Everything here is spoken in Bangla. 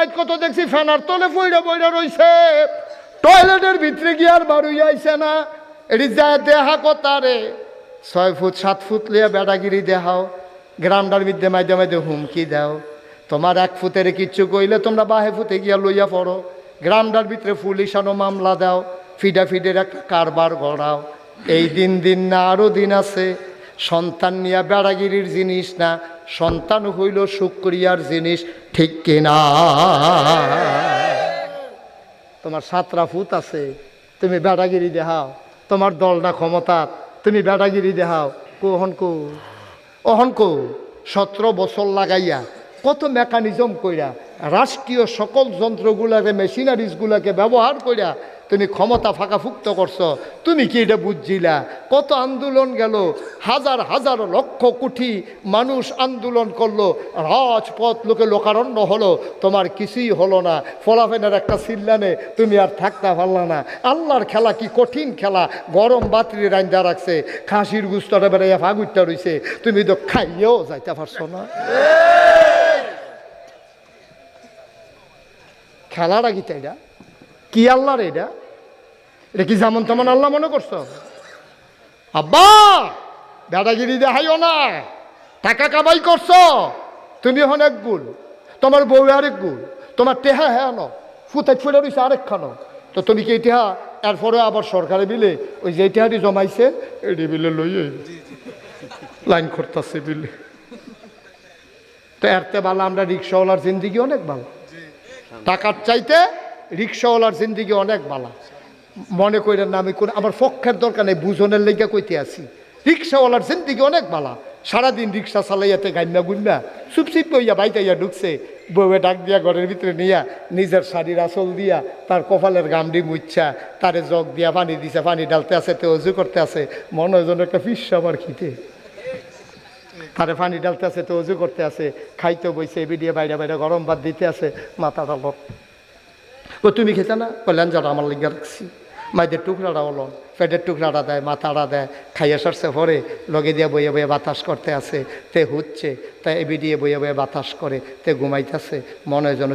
রাত কত দেখছি ফ্যানার তলে বইরা বইরা রইছে। টয়লেটের ভিতরে গিয়ে আর বাড়ুই আইছে না। এটি যায় দেহা কথারে ছয় ফুট, সাত ফুট লিয়া বেড়াগিরি দেখাও গ্রামটার মধ্যে মাঝে মাঝে হুমকি দাও। তোমার এক ফুটের কিচ্ছু কইলে তোমরা বাহে ফুটে গিয়া লইয়া পড়ো। গ্রামটার ভিতরে পুলিশানো মামলা দাও। ফিডা ফিডের একটা কারবার গড়াও। এই দিন দিন না আরও দিন আছে। সন্তান নিয়া বেড়াগিরির জিনিস না। সন্তান হইল শুক্রিয়ার জিনিস, ঠিক কিনা? তোমার সাতরা ফুত আছে, তুমি বেড়াগিরি দেখাও। তোমার না ক্ষমতা, তুমি বেড়াগিরি দেখাও। কোহন কো? অহন কো? সতেরো বছর লাগাইয়া, কত মেকানিজম কইরা রাষ্ট্রীয় সকল যন্ত্রগুলাকে, মেশিনারিজগুলাকে ব্যবহার কইরা তুমি ক্ষমতা ফাঁকাফুক্ত করছ। তুমি কি এটা বুঝছিলা? কত আন্দোলন গেল, হাজার হাজার লক্ষ কোটি মানুষ আন্দোলন করল, রাজপথ লোকে লোকারণ্য হলো, তোমার কিছুই হলো না। ফলাফেনের একটা সিল্লানে তুমি আর থাকতে পারলা না। আল্লাহর খেলা কি কঠিন খেলা? গরম বাতরি রান্দা রাখছে, খাসির গুস্তটা বেড়াইয়া ফাগুরটা রইছে। তুমি তো খাইয়েও যাইতে পারছ না। খেলাটা কি এটা। কি আল্লাহর এটা? এটা কি যেমন তেমন আল্লাহ মনে করছ? আব্বা, দাদাগিরি দেখাইও না। টাকা কামাই করছ? তুমি হন এক গুণ। তোমার বউ আরেক গুণ। তোমার টেহা হ্যাঁ ন ফুটাই ফুটে রয়েছে আরেক খানো। তো তুমি কি টেহা? এরপরে আবার সরকারে বিলে ওই যে টেহাটি জমাইছে এটি বিলে লই লাইন করতেছে বিলে তো এরতে ভালো, আমরা রিক্সাওয়ালার জিন্দিগি অনেক ভালো। টাকার চাইতে রিক্সাওয়ালার জিন্দিগি অনেক ভালো। মনে করেন না, আমি কোন আমার পক্ষের দরকার নেই, বুঝনের লেগে কইতে আসি রিক্সাওয়ালার জিন্দিগি অনেক ভালো। সারাদিন রিক্সা চালাইয়াতে গাইমা গুন্না চুপচিপ কইয়া বাইতাইয়া ঢুকছে, বউয়ে ডাক দিয়া ঘরের ভিতরে নিয়া, নিজের শাড়ির আসল দিয়া, তার কপালের গামডি মুচ্ছা তারে জগ দিয়া পানি দিছে, পানি ডালতে আছে তে অজু করতে আছে, মনে হয় যেন একটা ফিস আবার খিতে তারে পানি ডালতে আছে তো উজু করতে আছে। খাইতে বইছে বিডিয়ে বাইরে বাইরে গরম ভাত দিতে আছে, মাথা ডাল ও, তুমি খেতে না? কল্যাণ যারা আমার লিঙ্গা রাখছি। মাইদের টুকরাটা হলো, পেটের টুকরাটা দেয়, মাথাটা দেয়, খাইয়ে সরছে ভরে, লগে দিয়ে বইয়ে বইয়ে বাতাস করতে আছে, তে হচ্ছে তাই এবি দিয়ে বইয়ে বইয়ে বাতাস করে, তে ঘুমাইতেছে, মনে যেন